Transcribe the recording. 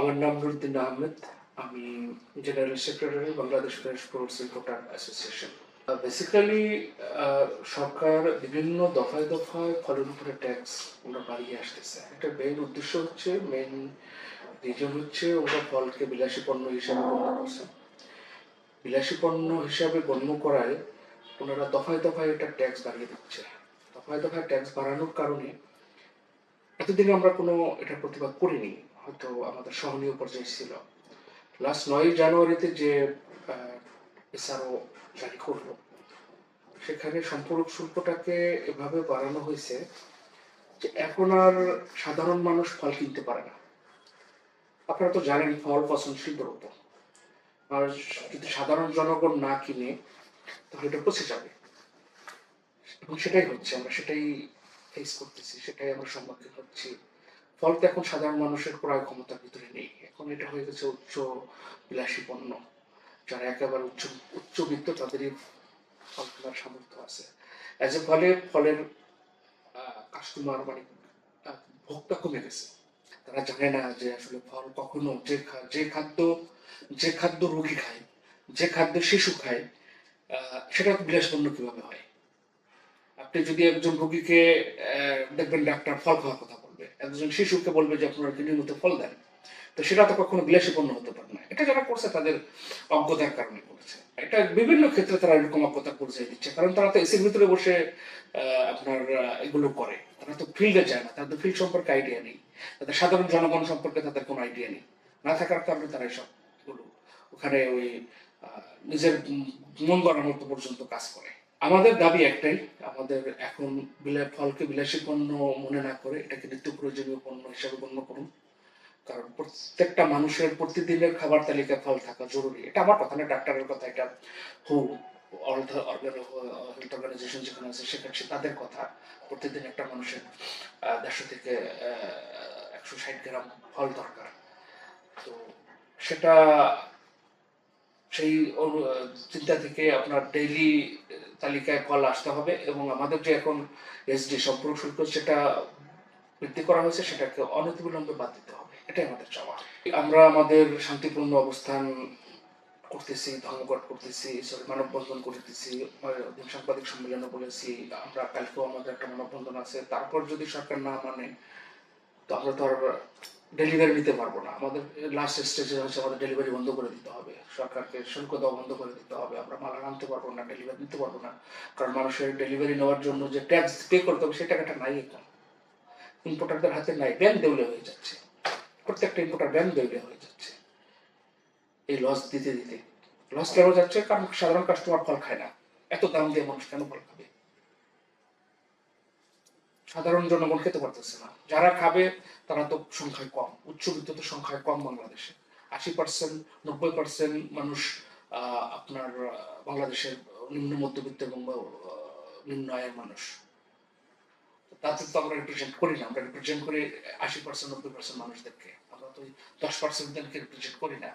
আমার নাম নুরুদ্দিন আহমেদ। আমি general secretary Bangladesh fresh fruits importer association basically সরকার বিভিন্ন দফায় দফায় ফলের উপরে ট্যাক্স ওরা বাড়িয়ে আসতেছে। একটা মেইন উদ্দেশ্য হচ্ছে মেইন রিজন হচ্ছে ওরা ফলকে বিলাসী পণ্য হিসাবে গণ্য করছে। বিলাসী পণ্য হিসাবে গণ্য করায় ওনারা দফায় দফায় এটা ট্যাক্স বাড়িয়ে দিচ্ছে। দফায় দফায় ট্যাক্স বাড়ানোর কারণে এতদিন আমরা কোনো এটা প্রতিবাদ করিনি। হয়তো আমাদের সহনীয় পর্যায়ে ছিল। লাস্ট নয় জানুয়ারিতে যে এসআরও জারি করল, সেখানে সম্পূরক শুল্কটাকে এভাবে বাড়ানো হয়েছে যে এখন আর সাধারণ মানুষ ফল কিনতে পারে না। আপনারা তো জানেন ফল পচনশীল দ্রব্য। আর যদি সাধারণ জনগণ না কিনে, তাহলে এটা পচে যাবে। এবং সেটাই হচ্ছে, আমরা সেটাই ফেস করতেছি, সেটাই আমরা সম্মুখীন হচ্ছি। ফল তো এখন সাধারণ মানুষের ক্রয় ক্ষমতার ভিতরে নেই। এখন এটা হয়ে গেছে উচ্চ বিলাসী পণ্য, যারা একেবারে উচ্চ, উচ্চবিত্ত তাদেরই ফল কেনার সামর্থ্য আছে। এজ এ ফলে, ফলের কাস্টমার মানে ভোগটা কমে গেছে। তারা জানে না যে আসলে ফল কখনো যে যে খাদ্য যে খাদ্য রোগী খায়, যে খাদ্য শিশু খায় সেটা বিলাসপূর্ণ কীভাবে হয়? আপনি যদি একজন রোগীকে দেখবেন ডাক্তার ফল খাওয়ার কথা একজন শিশুকে বলবে যে, আপনার নিয়মিত ফল দেন। তো সেটা তো কখনো বিলাসীপূর্ণ হতে পারে না। এটা যারা করছে, তাদের অজ্ঞতার কারণে করেছে। এটা বিভিন্ন ক্ষেত্রে তারা এরকম অজ্ঞতার পরিচয় দিচ্ছে। কারণ তারা তো এসির ভিতরে বসে আপনার এগুলো করে। তারা তো ফিল্ডে যায় না, তাদের ফিল্ড সম্পর্কে আইডিয়া নেই। তাদের সাধারণ জনগণ সম্পর্কে তাদের কোনো আইডিয়া নেই। না থাকার কারণে তারা এসব ওখানে ওই নিজের মন মতো পর্যন্ত কাজ করে। আমাদের দাবি একটাই, আমাদের এখন বিলা ফলকে বিলাসী পণ্য মনে না করে এটাকে নিত্য প্রয়োজনীয় পণ্য হিসাবে গণ্য করুন। কারণ প্রত্যেকটা মানুষের প্রতিদিনের খাবার তালিকায় ফল থাকা জরুরি। এটা আমার কথা না, ডাক্তারের কথা, এটা হু হেলথ অর্গানাইজেশন যেখানে আছে, সেখানে তাদের কথা। প্রতিদিন একটা মানুষের দেড়শো থেকে একশো ষাট গ্রাম ফল দরকার। তো সেটা সেই চিন্তা থেকে আপনার ডেইলি তালিকায় কল আসতে হবে এবং আমাদের যে এখন এসডি সম্পর্ক শুল্ক সেটা বৃদ্ধি করা হয়েছে, সেটাকে অনতিবিলম্বে বাদ দিতে হবে। এটাই আমাদের চাওয়া। আমরা আমাদের শান্তিপূর্ণ অবস্থান করতেছি, ধর্মঘট করতেছি সরি মানববন্ধন করতেছি সাংবাদিক সম্মেলনে বলেছি, আমরা কালকেও আমাদের একটা মানববন্ধন আছে, তারপর যদি সরকার না মানে তো আমরা তো আর ডেলিভারি নিতে পারব না। আমাদের লাস্ট স্টেজে হচ্ছে আমাদের ডেলিভারি বন্ধ করে দিতে হবে। সরকারকে শুল্ক দেওয়া বন্ধ করে দিতে হবে। আমরা মালা আনতে পারব না ডেলিভারি দিতে পারব না। কারণ মানুষের ডেলিভারি নেওয়ার জন্য যে ট্যাক্স পে করতে হবে সেই টাকাটা নাই এখন। ইম্পোর্টারদের হাতে নাই ব্যান দেউলে হয়ে যাচ্ছে। প্রত্যেকটা ইম্পোর্টার ব্যান দেউলে হয়ে যাচ্ছে। এই লস দিতে দিতে। লস কেন যাচ্ছে? কারণ সাধারণ কাস্টমার ফল খায় না। এত দাম দিয়ে মানুষ কেন ফল খাবে? সাধারণ জনগণ খেতে পারতেছে না। যারা খাবে, তারা তো সংখ্যায় কম। উচ্চবিত্ত তো সংখ্যায় কম বাংলাদেশে। আশি পার্সেন্ট নব্বই পার্সেন্ট মানুষ আপনার বাংলাদেশের নিম্ন মধ্যবিত্ত এবং নিম্ন আয়ের মানুষ। তাতে তো আমরা রিপ্রেজেন্ট করি না। আমরা রিপ্রেজেন্ট করি আশি পার্সেন্ট নব্বই পার্সেন্ট মানুষদেরকে। আমরা তো দশ পার্সেন্টদেরকে রিপ্রেজেন্ট করি না।